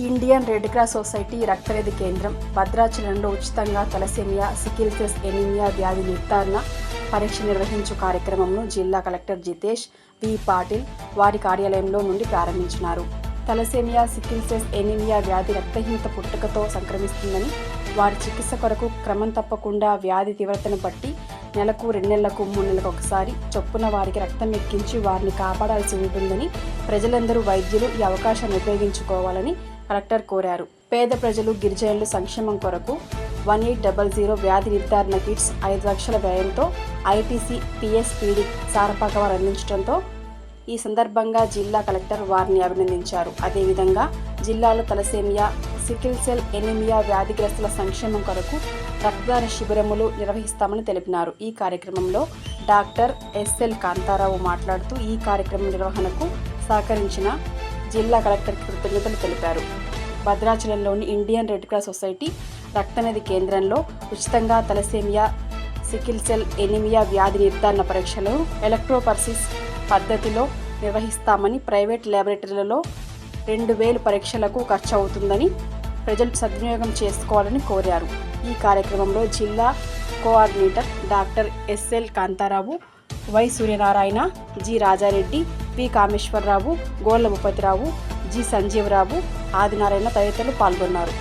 Indian Red Cross Society రక్తనిధి కేంద్రం. భద్రాచలంలో ఉచితంగా తలసేమియా సికిల్సెస్ ఎనీమియా వ్యాధి నిర్ధారణ పరీక్ష నిర్వహించు కార్యక్రమంను జిల్లా కలెక్టర్ జితేష్ వి పాటిల్ వారి కార్యాలయంలో నుండి ప్రారంభించినారు. తలసేమియా సికిల్సెస్ ఎనీమియా వ్యాధి రక్తహీనత పుట్టుకతో సంక్రమిస్తుందని వారి చికిత్స కొరకు క్రమం తప్పకుండా వ్యాధి తీవ్రతను బట్టి నెలకు రెండు నెలలకు మూడు నెలలకు ఒకసారి చొప్పున వారికి రక్తం ఎక్కించి వారిని కాపాడాల్సి ఉంటుందని ప్రజలందరూ వైద్యులు ఈ అవకాశాన్ని ఉపయోగించుకోవాలని కలెక్టర్ కోరారు. పేద ప్రజలు గిరిజనులు సంక్షేమం కొరకు వన్ ఎయిట్ డబల్ జీరో వ్యాధి నిర్ధారణ కిట్స్ ఐదు లక్షల వ్యయంతో ఐటీసీ పిఎస్పీడి సారపాక వారు అందించడంతో ఈ సందర్భంగా జిల్లా కలెక్టర్ వారిని అభినందించారు. అదేవిధంగా జిల్లాలో తలసేమియా సికిల్ సెల్ ఎనిమియా వ్యాధిగ్రస్తుల సంక్షేమం కొరకు రక్తదాన శిబిరములు నిర్వహిస్తామని తెలిపినారు. ఈ కార్యక్రమంలో డాక్టర్ ఎస్ఎల్ కాంతారావు మాట్లాడుతూ ఈ కార్యక్రమం నిర్వహణకు సహకరించిన జిల్లా కలెక్టర్ కృతజ్ఞతలు తెలిపారు. భద్రాచలంలోని ఇండియన్ రెడ్ క్రాస్ సొసైటీ రక్తనది కేంద్రంలో ఉచితంగా తలసేమియా సికిల్ సెల్ ఎనిమియా వ్యాధి నిర్ధారణ పరీక్షలు ఎలక్ట్రోపర్సిస్ పద్ధతిలో నిర్వహిస్తామని ప్రైవేట్ ల్యాబొరేటరీలలో రెండు వేలు పరీక్షలకు ఖర్చు అవుతుందని ప్రజలు సద్వినియోగం చేసుకోవాలని కోరారు. ఈ కార్యక్రమంలో జిల్లా coordinator doctor SL Kantharao Y Suryanarayana G Rajareddy P Kameswararao Golla Bhupathirao G Sanjeevarao Adinarayana తదితరులు పాల్గొన్నారు.